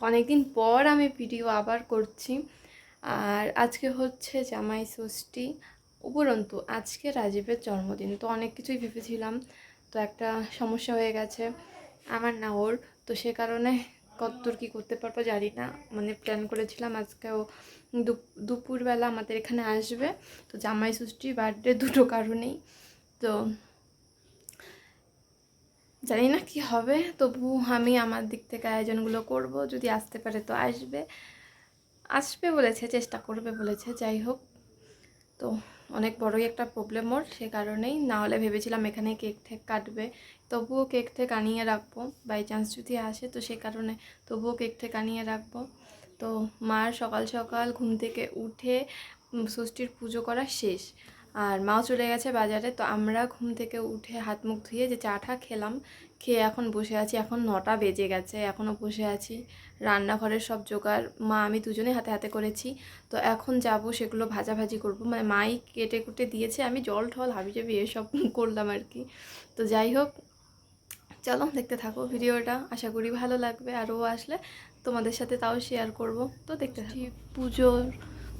তো অনেকদিন পর আমি ভিডিও আবার করছি। আর আজকে হচ্ছে জামাই ষষ্ঠী, উপরন্তু আজকে রাজীবের জন্মদিন। তো অনেক কিছুই ভেবেছিলাম, তো একটা সমস্যা হয়ে গেছে। আমার না ওর, তো সে কারণে কতদূর কী করতে পারব জানি না। মানে প্ল্যান করেছিলাম আজকেও দুপ- দুপুরবেলা আমাদের এখানে আসবে। তো জামাই ষষ্ঠী বার্থডে দুটো কারণেই। তো জানি না কি হবে, তবু আমি আমার দিক থেকে আয়োজনগুলো করব, যদি আসতে পারে তো আসবে। আসবে বলেছে, চেষ্টা করবে বলেছে, যাই হোক। তো অনেক বড়ই একটা প্রবলেম ওর, সে কারণেই। না হলে ভেবেছিলাম এখানে কেক ঠেক কাটবে। তবুও কেক ঠেক আনিয়ে রাখব বাই চান্স যদি আসে তো সে কারণে। তবুও কেক ঠেক আনিয়ে রাখব। তো মার সকাল সকাল ঘুম থেকে উঠে ষষ্ঠীর পুজো করা শেষ। আর মাও চলে গেছে বাজারে, তো আমরা ঘুম থেকে উঠে হাত মুখ ধুয়ে যে চাটা খেলাম, খেয়ে এখন বসে আছি। এখন নটা বেজে গেছে এখনও বসে আছি। রান্নাঘরের সব জোগাড় মা, আমি দুজনে হাতে হাতে করেছি। তো এখন যাব সেগুলো ভাজাভাজি করব। মানে মাই কেটে কুটে দিয়েছে, আমি জল ঠল হাবি জাবি এসব করলাম আর কি। তো যাই হোক, চলো দেখতে থাকো ভিডিওটা। আশা করি ভালো লাগবে। আর ও আসলে তোমাদের সাথে তাও শেয়ার করব। তো দেখতে থাকি। পুজোর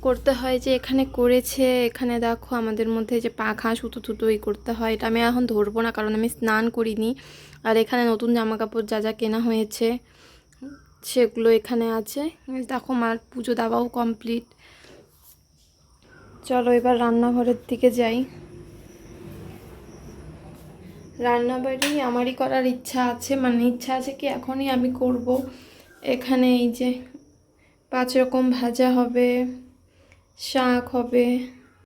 করতে হয় যে এখানে করেছে, এখানে দেখো আমাদের মধ্যে যে পাখা সুতো টুতো এই করতে হয়, এটা আমি এখন ধরবো না কারণ আমি স্নান করিনি। আর এখানে নতুন জামা কাপড় যা যা কেনা হয়েছে, সেগুলো এখানে আছে। দেখো মার পুজো দেওয়াও কমপ্লিট চলো এবার রান্নাঘরের দিকে যাই। রান্নাবাড়ি আমারই করার ইচ্ছা আছে মানে ইচ্ছা আছে কি এখনই আমি করব। এখানে এই যে পাঁচ রকম ভাজা হবে। শাক হবে।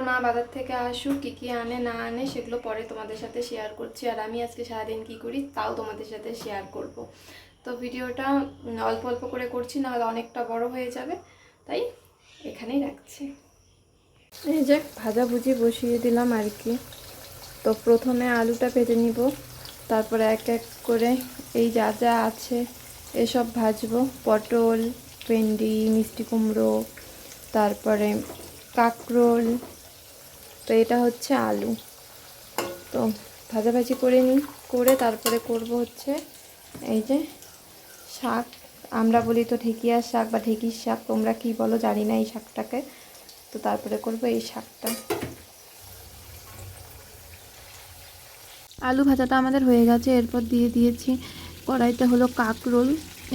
মা বাজার থেকে আসুক কী কী আনে না আনে সেগুলো পরে তোমাদের সাথে শেয়ার করছি। আর আমি আজকে সারাদিন কী করি তাও তোমাদের সাথে শেয়ার করব। তো ভিডিওটা অল্প অল্প করে করছি নাহলে অনেকটা বড় হয়ে যাবে। তাই এখানেই রাখছি। এই যে ভাজাভুজি বসিয়ে দিলাম আর কি। তো প্রথমে আলুটা ভেজে নিব তারপরে এক এক করে এই যা যা আছে এসব ভাজবো। পটল ভেন্ডি মিষ্টি কুমড়ো তারপরে কাঁকরোল। তো এটা হচ্ছে আলু। তো ভাজাভাজি করে নিই, করে তারপরে করব হচ্ছে এই যে শাক। আমরা বলি তো ঢেকিয়ার শাক বা ঢেকির শাক, তোমরা কি বলো জানি না এই শাকটাকে। তো তারপরে করব এই শাকটা। আলু ভাজাটা আমাদের হয়ে গেছে, এরপর দিয়ে দিয়েছি কড়াইতে হলো কাঁকরোল।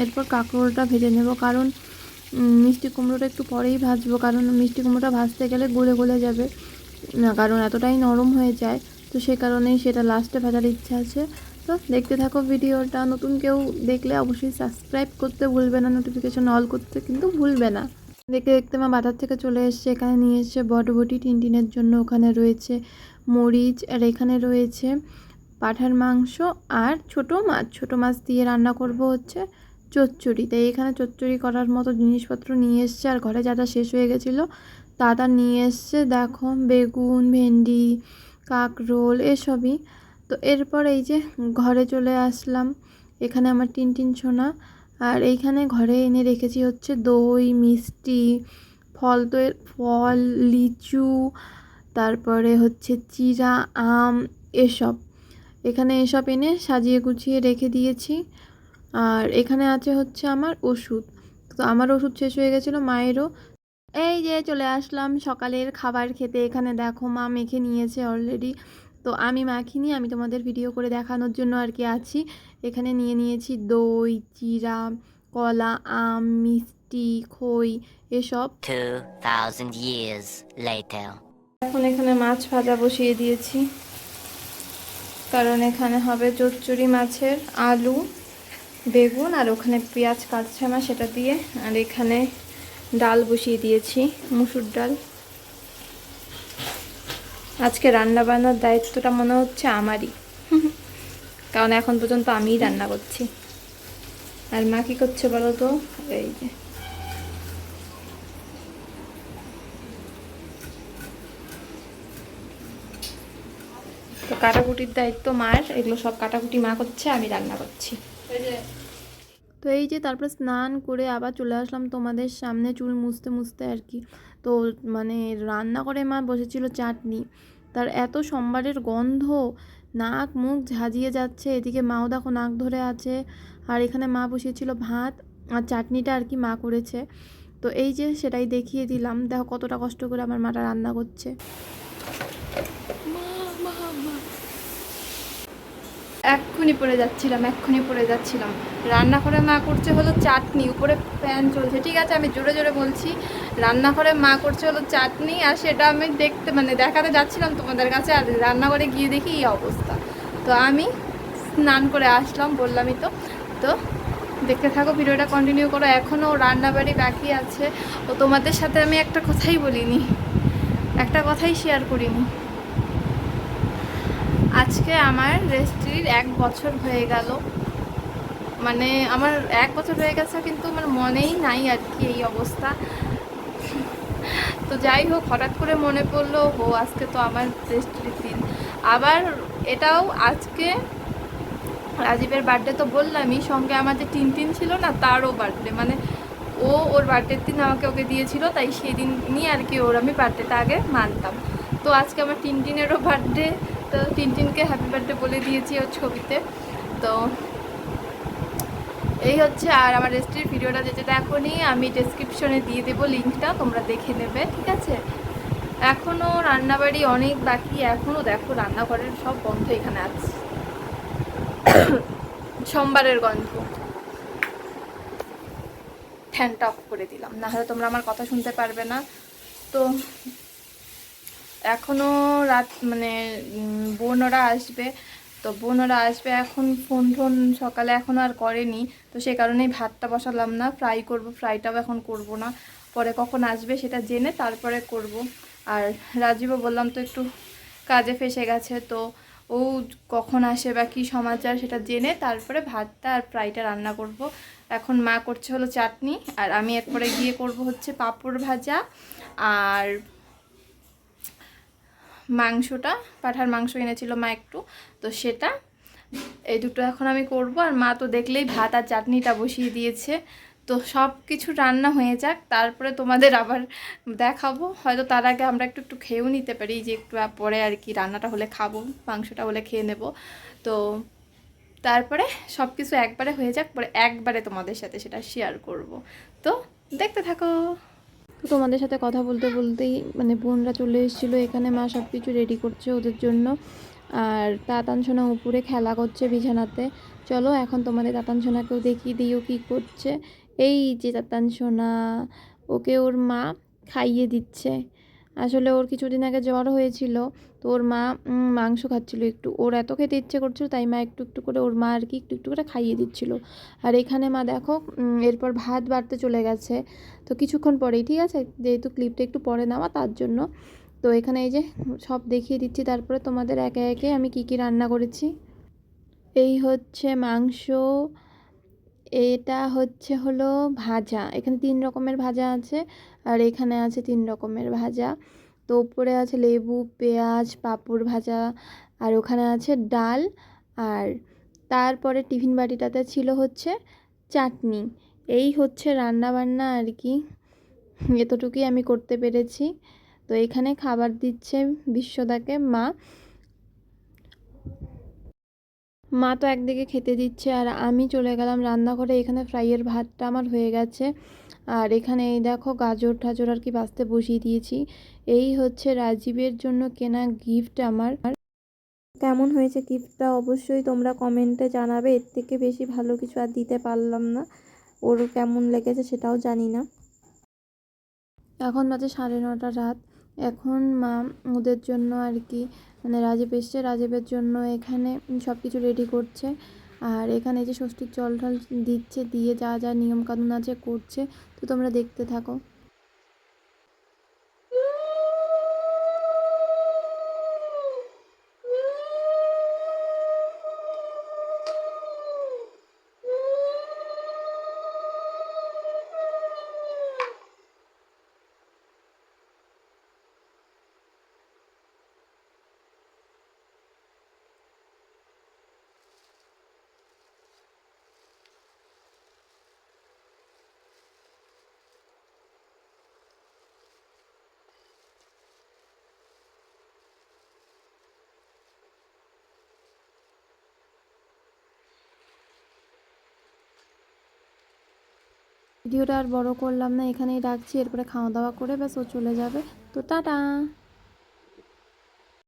এরপর কাঁকরোলটা ভেজে নেব, কারণ মিষ্টি কুমড়োটা একটু পরেই ভাজবো, কারণ মিষ্টি কুমড়োটা ভাজতে গেলে গলে গলে যাবে। না, কারণ এতটাই নরম হয়ে যায়, তো সে কারণেই সেটা লাস্টে ভাজার ইচ্ছা আছে। তো দেখতে থাকো ভিডিওটা, নতুন কেউ দেখলে অবশ্যই সাবস্ক্রাইব করতে ভুলবে না নোটিফিকেশন অল করতে কিন্তু ভুলবে না। দেখতে দেখতে মা বাজার থেকে চলে এসছে, এখানে নিয়ে এসছে বটবটি, টিনটিনের জন্য ওখানে রয়েছে মরিচ, আর এখানে রয়েছে পাঠার মাংস আর ছোট মাছ। ছোট মাছ দিয়ে রান্না করব হচ্ছে। চচ্চড়ি। তাই এখানে চচ্চড়ি করার মতো জিনিসপত্র নিয়ে এসছে আর ঘরে যা যা শেষ হয়ে গেছিল, তা তা নিয়ে এসছে। দেখো, বেগুন, ভেন্ডি, কাকরোল এসবই। তো এরপর এই যে ঘরে চলে আসলাম। এখানে আমার টিন টিন ছোনা আর এইখানে ঘরে এনে রেখেছি হচ্ছে দই, মিষ্টি, ফল তো ফল, লিচু, তারপরে হচ্ছে চিরা, আম এসব। এখানে এসব এনে সাজিয়ে গুছিয়ে রেখে দিয়েছি। আর এখানে আছে হচ্ছে আমার ওষুধ। তো আমার ওষুধ শেষ হয়ে গেছিল মায়েরও। এই যে চলে আসলাম সকালের খাবার খেতে। এখানে দেখো মা মেখে নিয়েছে অলরেডি তো আমি মাখিনি আমি তোমাদের ভিডিও করে দেখানোর জন্য আর কি আছি। এখানে নিয়ে নিয়েছি দই চিরা কলা আম মিষ্টি খই এসব। 2,000 years এখন এখানে মাছ ভাজা বসিয়ে দিয়েছি। কারণ এখানে হবে চচ্চড়ি মাছের আলু। বেগুন আর ওখানে পেঁয়াজ কাটছে আমার সেটা দিয়ে, আর এখানে ডাল বসিয়ে দিয়েছি, মুসুর ডাল। আজকে রান্না বান্নার দায়িত্বটা মনে হচ্ছে আমারই। কারণ এখন পর্যন্ত আমিই রান্না করছি। আর মা কী করছে বলো তো? এই যে। তো কাটাকুটির দায়িত্ব মার, এগুলো সব কাটাকুটি মা করছে, আমি রান্না করছি। তো এই যে তারপরে স্নান করে আবার চলে আসলাম তোমাদের সামনে চুল মুছতে মুছতে আর কি। তো মানে রান্না করে মা বসেছিল চাটনি। তার এত সোমবারের গন্ধ, নাক মুখ ঝাঁজিয়ে যাচ্ছে, এদিকে মাও দেখো নাক ধরে আছে, আর এখানে মা বসিয়েছিল ভাত আর চাটনিটা আর কি মা করেছে। তো এই যে সেটাই দেখিয়ে দিলাম, দেখো কতটা কষ্ট করে আমার মাটা রান্না করছে। এক্ষুনি পরে যাচ্ছিলাম, এক্ষুনি পরে যাচ্ছিলাম। রান্নাঘরে মা করছে হলো চাটনি, উপরে ফ্যান চলছে। ঠিক আছে, আমি জোরে জোরে বলছি, রান্নাঘরে মা করছে হলো চাটনি, আর সেটা আমি দেখতে মানে দেখাতে যাচ্ছিলাম তোমাদের কাছে, আর রান্নাঘরে গিয়ে দেখি এই অবস্থা। তো আমি স্নান করে আসলাম, বললামই তো। তো দেখতে থাকো, ভিডিওটা কন্টিনিউ করো, এখনও রান্নাবাড়ি বাকি আছে। ও তোমাদের সাথে আমি একটা কথাই বলিনি, একটা কথাই শেয়ার করিনি। আজকে আমার রেস্ট্রির এক বছর হয়ে গেল। মানে আমার এক বছর হয়ে গেছে কিন্তু আমার মনেই নাই আর কি এই অবস্থা। তো যাই হোক, হঠাৎ করে মনে পড়ল, ও আজকে তো আমার রেস্ট্রির দিন। আবার এটাও আজকে রাজীবের বার্থডে তো বললামই, সঙ্গে আমার যে টিনটিন ছিল না, তারও বার্থডে মানে ও ওর বার্থডের দিন আমাকে ওকে দিয়েছিল, তাই সেই দিন নিয়ে আর কি ওর আমি বার্থডেটা আগে মানতাম। তো আজকে আমার টিনটিনেরও বার্থডে তো টিনটিনকে হ্যাপি বার্থডে বলে দিয়েছি ওর ছবিতে। তো এই হচ্ছে আর আমার রেস্ট্রির ভিডিওটা যেটা দেখোনি আমি ডেসক্রিপশনে দিয়ে দেবো লিঙ্কটা তোমরা দেখে নেবে, ঠিক আছে? এখনও রান্নাবাড়ি অনেক বাকি এখনও দেখো রান্নাঘরের সব বন্ধ এখানে আছে। সোমবারের গন্ধ। ফ্যানটা অফ করে দিলাম না হলে তোমরা আমার কথা শুনতে পারবে না। তো এখনও রাত মানে বোনরা আসবে। তো বোনরা আসবে এখন, ফোন টোন সকালে এখনও আর করেনি। তো সে কারণেই ভাতটা বসালাম না। ফ্রাই করব, ফ্রাইটাও এখন করব না। পরে কখন আসবে সেটা জেনে তারপরে করব। আর রাজীবও বললাম তো একটু কাজে ফেসে গেছে। তো ও কখন আসে বা কী সমাচার সেটা জেনে তারপরে ভাতটা আর ফ্রাইটা রান্না করব। এখন মা করছে হলো চাটনি। আর আমি এরপরে গিয়ে করব হচ্ছে পাঁপড় ভাজা। আর মাংসটা, পাঠার মাংস এনেছিল মা একটু, তো সেটা এই দুটো এখন আমি করব। আর মা তো দেখলেই ভাত আর চাটনিটা বসিয়ে দিয়েছে। তো সব কিছু রান্না হয়ে যাক, তারপরে তোমাদের আবার দেখাবো। হয়তো তার আগে আমরা একটু একটু খেয়েও নিতে পারি যে একটু পরে আর কি রান্নাটা হলে খাব, মাংসটা হলে খেয়ে নেব। তো তারপরে সব কিছু একবারে হয়ে যাক, পরে একবারে তোমাদের সাথে সেটা শেয়ার করব। তো দেখতে থাকো। তো তোমাদের সাথে কথা বলতে বলতেই মানে বোনরা চলে এসেছিল এখানে, মা সব কিছু রেডি করছে ওদের জন্য। আর তাতান সোনা উপরে খেলা করছে বিছানাতে। চলো এখন তোমাদের তাতান সোনাকেও দেখিয়ে দিই ও কী করছে। এই যে তাতান সোনা, ওকে ওর মা খাইয়ে দিচ্ছে। আসলে ওর কিছুদিন আগে জ্বর হয়েছিল তো ওর মা মাংস খাচ্ছিল একটু। ওর এত খেতে ইচ্ছে করছিল, তাই মা একটু একটু করে ওর মা আর কি একটু একটু করে খাইয়ে দিচ্ছিল। আর এখানে মা দেখো এরপর ভাত বাড়তে চলে গেছে। তো কিছুক্ষণ পরেই, ঠিক আছে? যেহেতু ক্লিপটা একটু পরে নেওয়া, তার জন্য। তো এখানে এই যে, সব দেখিয়ে দিচ্ছি, তারপরে তোমাদের একে একে আমি কি কি রান্না করেছি। এই হচ্ছে মাংস, এটা হচ্ছে হলো ভাজা। এখানে তিন রকমের ভাজা আছে, আর এখানে আছে তিন রকমের ভাজা। তো উপরে আছে লেবু, পেঁয়াজ, পাঁপড় ভাজা, আর ওখানে আছে ডাল। আর তারপরে টিফিন বাটিটাতে ছিল হচ্ছে চাটনি। এই হচ্ছে রান্না বান্না আর কি। এতটুকুই আমি করতে পেরেছি। তো এখানে খাবার দিচ্ছে বিশ্বদাকে মা। মা তো একদিকে খেতে দিচ্ছে, আর আমি চলে গেলাম রান্নাঘরে। এখানে ফ্রাইয়ের ভাতটা আমার হয়ে গেছে। আর এখানে এই দেখো গাজর ঠাজর আর কি বাঁচতে বসিয়ে দিয়েছি। এই হচ্ছে রাজীবের জন্য কেনা গিফট আমার। কেমন হয়েছে গিফটটা অবশ্যই তোমরা কমেন্টে জানাবে। এর থেকে বেশি ভালো কিছু আর দিতে পারলাম না। ওর কেমন লেগেছে সেটাও জানি না। এখন বাজে সাড়ে নটা রাত। এখন মা ওদের জন্য আর কি মানে রাজীব এসছে। রাজীবের জন্য এখানে সব কিছু রেডি করছে। আর এখানে যে ষষ্ঠীর জল টল দিচ্ছে, দিয়ে যা যা নিয়মকানুন আছে করছে, তো তোমরা দেখতে থাকো। ভিডিওটা আর বড় করলাম না, এখানেই রাখছি। এরপরে খাওয়া দাওয়া করে ব্যাস ও চলে যাবে। তো টাটা!